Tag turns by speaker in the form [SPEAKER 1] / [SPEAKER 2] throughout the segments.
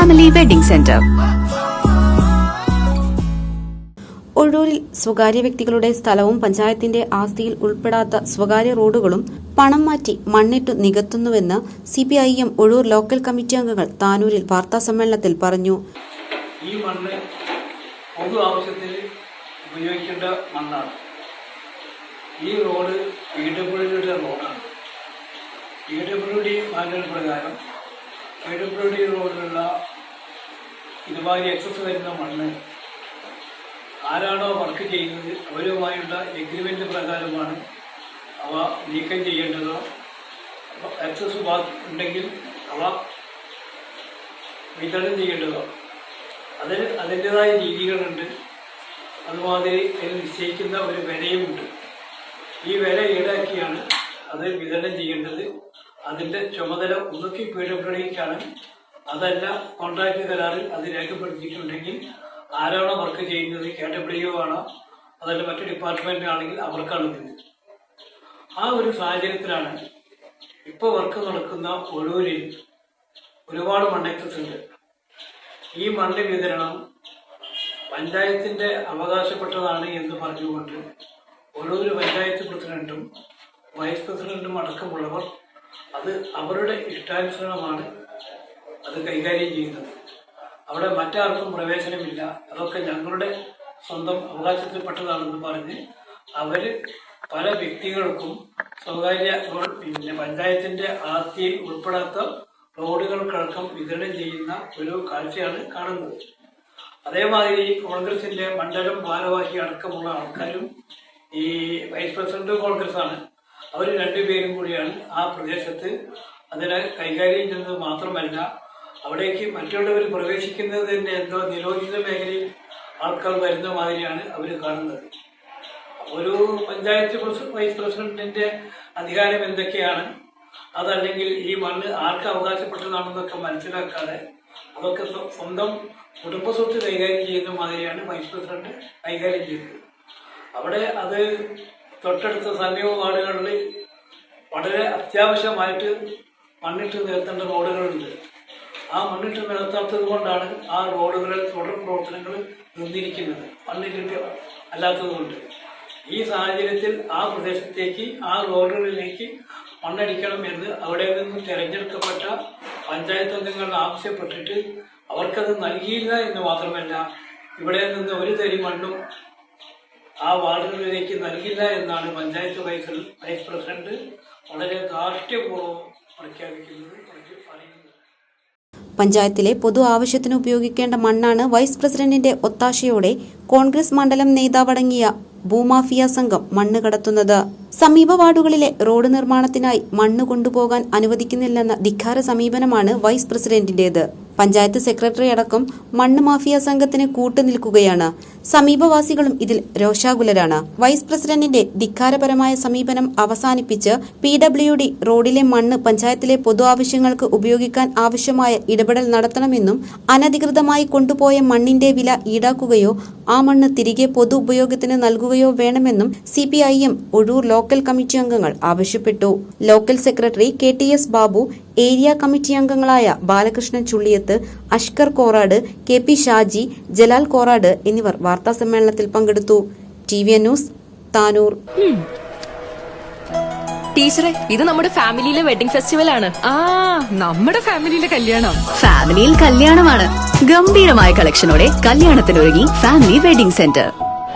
[SPEAKER 1] Family wedding centre
[SPEAKER 2] ഒഴൂരിൽ സ്വകാര്യ വ്യക്തികളുടെ സ്ഥലവും പഞ്ചായത്തിന്റെ ആസ്തിയിൽ ഉൾപ്പെടാത്ത സ്വകാര്യ റോഡുകളും പണം മാറ്റി മണ്ണിട്ടു നികത്തുന്നുവെന്ന് സിപിഐഎം ഒഴൂർ ലോക്കൽ കമ്മിറ്റി അംഗങ്ങൾ താനൂരിൽ വാർത്താ സമ്മേളനത്തിൽ പറഞ്ഞു.
[SPEAKER 3] ഈ മണ്ണ് പൊതു ആവശ്യത്തിൽ ഉപയോഗിക്കേണ്ട മണ്ണാണ്. ഈ റോഡ് പി ഡബ്ല്യു ഡിയുടെ റോഡാണ്. പി ഡബ്ല്യു ഡി മാനുവൽ പ്രകാരം പി ഡബ്ല്യു ഡി റോഡിലുള്ള ഇതുമാതിരി എക്സസ് വരുന്ന മണ്ണ് ആരാണോ വർക്ക് ചെയ്യുന്നത് അവരുമായുള്ള എഗ്രിമെന്റ് പ്രകാരമാണ് അവ നീക്കം ചെയ്യേണ്ടത്. എക്സസ് ഉണ്ടെങ്കിൽ അവ വിതരണം ചെയ്യേണ്ടതോ. അതിന് അതിന്റെതായ രീതികളുണ്ട്. അതുമാതിരി അതിൽ നിശ്ചയിക്കുന്ന ഒരു വിലയുമുണ്ട്. ഈ വില ഈടാക്കിയാണ് അത് വിതരണം ചെയ്യേണ്ടത്. അതിന്റെ ചുമതല ഒന്നുകിൽ പി ഡബ്ല്യു ഡിക്കാണ് അതല്ല കോൺട്രാക്ട് കരാറിൽ അത് രേഖപ്പെടുത്തിയിട്ടുണ്ടെങ്കിൽ ആരാണോ വർക്ക് ചെയ്യുന്നത് കെ ഡബ്ല്യു ആണോ അതല്ല മറ്റു ഡിപ്പാർട്ട്മെന്റ് ആണെങ്കിൽ അവർക്കാണ് ഇത്. ആ ഒരു സാഹചര്യത്തിലാണ് ഇപ്പോൾ വർക്ക് നടക്കുന്ന ഒഴൂരിൽ ഒരുപാട് മണ്ണക്സസ് ഉണ്ട് ഈ മണ്ണ് വിതരണം പഞ്ചായത്തിന്റെ അവകാശപ്പെട്ടതാണ് എന്ന് പറഞ്ഞുകൊണ്ട് ഒഴൂര് പഞ്ചായത്ത് പ്രസിഡന്റും വൈസ് പ്രസിഡന്റും അടക്കമുള്ളവർ അത് അവരുടെ ഇഷ്ടാനുസരണമാണ് അത് കൈകാര്യം ചെയ്യുന്നത്. അവിടെ മറ്റാർക്കും പ്രവേശനമില്ല. അതൊക്കെ ഞങ്ങളുടെ സ്വന്തം അവകാശത്തിൽപ്പെട്ടതാണെന്ന് പറഞ്ഞ് അവർ പല വ്യക്തികൾക്കും സ്വകാര്യ പിന്നെ പഞ്ചായത്തിന്റെ ആസ്തിയിൽ ഉൾപ്പെടാത്ത റോഡുകൾക്കടക്കം വിതരണം ചെയ്യുന്ന ഒരു കാഴ്ചയാണ് കാണുന്നത് അതേമാതിരി കോൺഗ്രസിന്റെ മണ്ഡലം ഭാരവാഹി അടക്കമുള്ള ആൾക്കാരും ഈ വൈസ് പ്രസിഡന്റ് കോൺഗ്രസ് ആണ് അവർ രണ്ടുപേരും കൂടിയാണ് ആ പ്രദേശത്ത് അതിനെ കൈകാര്യം ചെയ്യുന്നത് മാത്രമല്ല അവിടേക്ക് മറ്റുള്ളവർ പ്രവേശിക്കുന്നത് തന്നെ എന്തോ നിരോധിത മേഖലയിൽ ആൾക്കാർ വരുന്ന മാതിരിയാണ് അവർ കാണുന്നത്. ഒരു പഞ്ചായത്ത് വൈസ് പ്രസിഡന്റിന്റെ അധികാരം എന്തൊക്കെയാണ്? അതല്ലെങ്കിൽ ഈ മണ്ണ് ആർക്ക് അവകാശപ്പെട്ടതാണെന്നൊക്കെ മനസ്സിലാക്കാതെ അതൊക്കെ സ്വന്തം കുടുംബ സ്വത്ത് കൈകാര്യം ചെയ്യുന്ന മാതിരിയാണ് വൈസ് പ്രസിഡന്റ് കൈകാര്യം ചെയ്തത് അവിടെ അത് തൊട്ടടുത്ത സമീപ വാർഡുകളിൽ വളരെ അത്യാവശ്യമായിട്ട് മണ്ണിട്ട് നിർത്തേണ്ട റോഡുകളുണ്ട്. ആ മണ്ണിട്ട് നിലത്താത്തത് കൊണ്ടാണ് ആ റോഡുകളിൽ തുടർ പ്രവർത്തനങ്ങൾ നിന്നിരിക്കുന്നത്. മണ്ണിട്ട് അല്ലാത്തതുകൊണ്ട്. ഈ സാഹചര്യത്തിൽ ആ പ്രദേശത്തേക്ക് ആ റോഡുകളിലേക്ക് മണ്ണടിക്കണം എന്ന് അവിടെ നിന്ന് തിരഞ്ഞെടുക്കപ്പെട്ട പഞ്ചായത്ത് അംഗങ്ങൾ ആവശ്യപ്പെട്ടിട്ട് അവർക്കത് നൽകിയില്ല എന്ന് മാത്രമല്ല ഇവിടെ നിന്ന് ഒരു തരി മണ്ണും ആ വാർഡുകളിലേക്ക് നൽകില്ല എന്നാണ് പഞ്ചായത്ത് വൈസ് വൈസ് പ്രസിഡന്റ് വളരെ ധാർഷ്ട്യപൂർവം പ്രഖ്യാപിക്കുന്നത്. പറയുന്നത്
[SPEAKER 2] പഞ്ചായത്തിലെ പൊതു ആവശ്യത്തിന് ഉപയോഗിക്കേണ്ട മണ്ണാണ് വൈസ് പ്രസിഡന്റിന്റെ ഒത്താശയോടെ കോൺഗ്രസ് മണ്ഡലം നേതാവടങ്ങിയ ഭൂമാഫിയ സംഘം മണ്ണ് കടത്തുന്നത്. സമീപ വാർഡുകളിലെ റോഡ് നിർമ്മാണത്തിനായി മണ്ണ് കൊണ്ടുപോകാൻ അനുവദിക്കുന്നില്ലെന്ന ധിക്കാര സമീപനമാണ് വൈസ് പ്രസിഡന്റിന്റേത്. പഞ്ചായത്ത് സെക്രട്ടറി അടക്കം മണ്ണ് മാഫിയ സംഘത്തിന് കൂട്ടുനിൽക്കുകയാണ്. സമീപവാസികളും ഇതിൽ രോഷാകുലരാണ്. വൈസ് പ്രസിഡന്റിന്റെ ധിക്കാരപരമായ സമീപനം അവസാനിപ്പിച്ച് പി ഡബ്ല്യു ഡി റോഡിലെ മണ്ണ് പഞ്ചായത്തിലെ പൊതു ആവശ്യങ്ങൾക്ക് ഉപയോഗിക്കാൻ ആവശ്യമായ ഇടപെടൽ നടത്തണമെന്നും അനധികൃതമായി കൊണ്ടുപോയ മണ്ണിന്റെ വില ഈടാക്കുകയോ ആ മണ്ണ് തിരികെ പൊതു ഉപയോഗത്തിന് നൽകുകയോ വേണമെന്നും C P I M Ozhur local committee അംഗങ്ങൾ ആവശ്യപ്പെട്ടു. Local secretary K T S Babu area committee അംഗങ്ങളായ ബാലകൃഷ്ണൻ ചുള്ളിയത്ത് അഷ്കർ കോറാട് കെ പി ഷാജി ജലാൽ കോറാട് എന്നിവർ വാർത്താ സമ്മേളനത്തിൽ പങ്കെടുത്തു. T V news Tanur.
[SPEAKER 4] ടീച്ചറെ ഇത് നമ്മുടെ ഫാമിലിയിലെ വെഡിംഗ് ഫെസ്റ്റിവൽ ആണ്
[SPEAKER 5] ആ നമ്മുടെ ഫാമിലിയിലെ കല്യാണം.
[SPEAKER 1] ഫാമിലിയിൽ കല്യാണമാണ്. ഗംഭീരമായ കളക്ഷനോടെ കല്യാണത്തിനൊരുങ്ങി ഫാമിലി വെഡിംഗ് സെന്റർ.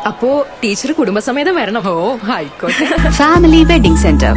[SPEAKER 4] അപ്പോ ടീച്ചർ കുടുംബസമേതം വരണം.
[SPEAKER 5] ഓ ആയിക്കോട്ടെ
[SPEAKER 1] ഫാമിലി വെഡിംഗ് സെന്റർ.